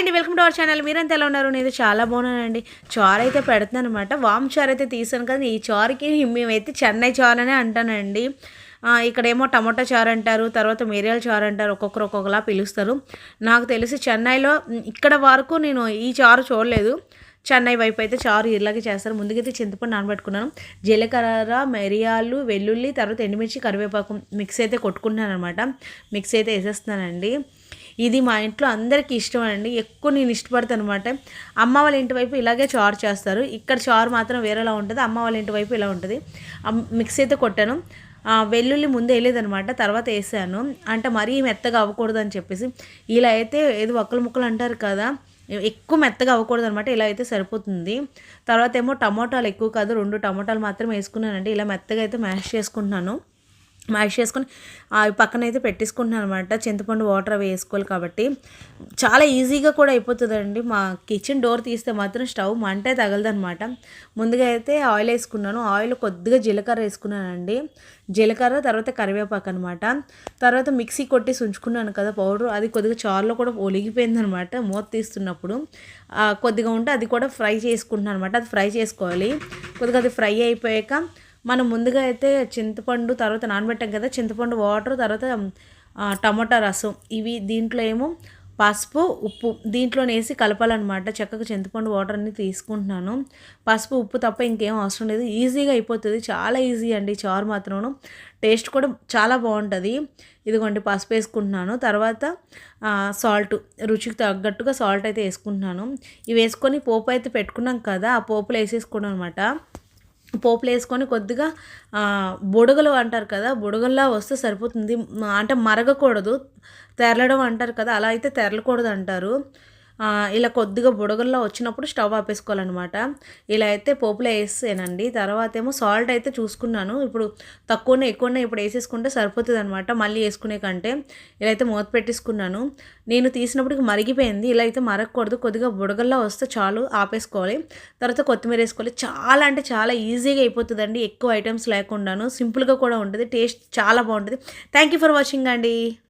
అండి welcome to our channel. మీరంతా ఎలా ఉన్నారు? నేను చాలా బాగున్నానండి. చారు అయితే పెడుతున్నాను అనమాట వామ్ చారు అయితే తీసాను కదా ఈ చారుకి మేమైతే చెన్నై చారు అనే అంటానండి. ఇక్కడేమో టమాటా చారు అంటారు తర్వాత మిరియాల చారు అంటారు ఒక్కొక్కరు ఒక్కొక్కలా పిలుస్తారు. నాకు తెలిసి చెన్నైలో ఇక్కడ వరకు నేను ఈ చారు చూడలేదు. చెన్నై వైపు అయితే చారు ఇలాగే చేస్తారు. ముందుకైతే చింతపండు నానబెట్టుకున్నాను. జీలకర్ర మిరియాలు వెల్లుల్లి తర్వాత ఎండుమిర్చి కరివేపాకు మిక్స్ అయితే కొట్టుకుంటున్నాను అనమాట మిక్స్ అయితే వేసేస్తున్నానండి. ఇది మా ఇంట్లో అందరికీ ఇష్టం అండి ఎక్కువ నేను ఇష్టపడతాను అనమాట అమ్మ వాళ్ళ ఇంటి వైపు ఇలాగే చారు చేస్తారు. ఇక్కడ చారు మాత్రం వేరేలా ఉంటుంది. అమ్మ వాళ్ళ ఇంటి వైపు ఇలా ఉంటుంది. మిక్సీ అయితే కొట్టాను. వెల్లుల్లి ముందే వేయలేదనమాట తర్వాత వేసాను. అంటే మరీ మెత్తగా అవ్వకూడదు అని చెప్పేసి. ఇలా అయితే ఏదో ఒక్కలు ముక్కలు అంటారు కదా. ఎక్కువ మెత్తగా అవ్వకూడదు అనమాట ఇలా అయితే సరిపోతుంది. తర్వాత ఏమో టమోటాలు ఎక్కువ కాదు. రెండు టమోటాలు మాత్రం వేసుకున్నానండి. ఇలా మెత్తగా అయితే మ్యాష్ చేసుకుంటున్నాను. మ్యాష్ చేసుకొని అవి పక్కన అయితే పెట్టేసుకుంటున్నాను అనమాట చింతపండు వాటర్ అవి వేసుకోవాలి కాబట్టి. చాలా ఈజీగా కూడా అయిపోతుందండి. మా కిచెన్ డోర్ తీస్తే మాత్రం స్టవ్ మంటే తగలదనమాట ముందుగా అయితే ఆయిల్ వేసుకున్నాను. ఆయిల్ కొద్దిగా జీలకర్ర వేసుకున్నానండి. జీలకర్ర తర్వాత కరివేపాకు అనమాట తర్వాత మిక్సీ కొట్టి ఉంచుకున్నాను కదా పౌడర్. అది కొద్దిగా చారులో కూడా ఒలిగిపోయిందనమాట మూత తీస్తున్నప్పుడు. కొద్దిగా ఉంటే అది కూడా ఫ్రై చేసుకుంటున్నాను అనమాట అది ఫ్రై చేసుకోవాలి. కొద్దిగా అది ఫ్రై అయిపోయాక మనం ముందుగా అయితే చింతపండు తర్వాత నానబెట్టాం కదా చింతపండు వాటర్ తర్వాత టమాటా రసం. ఇవి దీంట్లో ఏమో పసుపు ఉప్పు దీంట్లో వేసి కలపాలన్నమాట. చక్కగా చింతపండు వాటర్ అన్ని తీసుకుంటున్నాను. పసుపు ఉప్పు తప్ప ఇంకేం అవసరం లేదు. ఈజీగా అయిపోతుంది. చాలా ఈజీ అండి చారు మాత్రం టేస్ట్ కూడా చాలా బాగుంటుంది. ఇదిగోండి పసుపు వేసుకుంటున్నాను. తర్వాత సాల్ట్. రుచికి తగ్గట్టుగా సాల్ట్ అయితే వేసుకుంటున్నాను. ఇవి వేసుకొని పోపు అయితే పెట్టుకున్నాం కదా ఆ పోపులో వేసేసుకోవడం అనమాట పోపులు వేసుకొని కొద్దిగా బుడగలు అంటారు కదా బుడగల్లా వస్తే సరిపోతుంది. అంటే మరగకూడదు. తెరలడం అంటారు కదా అలా అయితే తెరలకూడదు అంటారు ఇలా కొద్దిగా బుడగల్లో వచ్చినప్పుడు స్టవ్ ఆపేసుకోవాలన్నమాట. ఇలా అయితే పోపులో వేసేనండి తర్వాత ఏమో సాల్ట్ అయితే చూసుకున్నాను. ఇప్పుడు తక్కువనే ఎక్కువనే ఇప్పుడు వేసేసుకుంటే సరిపోతుంది అనమాట మళ్ళీ వేసుకునే కంటే ఇలా అయితే మూత పెట్టేసుకున్నాను. నేను తీసినప్పటికి మరిగిపోయింది. ఇలా అయితే మరగకూడదు. కొద్దిగా బుడగల్లా వస్తే చాలు ఆపేసుకోవాలి. తర్వాత కొత్తిమీర వేసుకోవాలి. చాలా అంటే చాలా ఈజీగా అయిపోతుందండి. ఎక్కువ ఐటమ్స్ లేకుండాను. సింపుల్గా కూడా ఉంటుంది. టేస్ట్ చాలా బాగుంటుంది. థ్యాంక్ యూ ఫర్ వాచింగ్ అండి.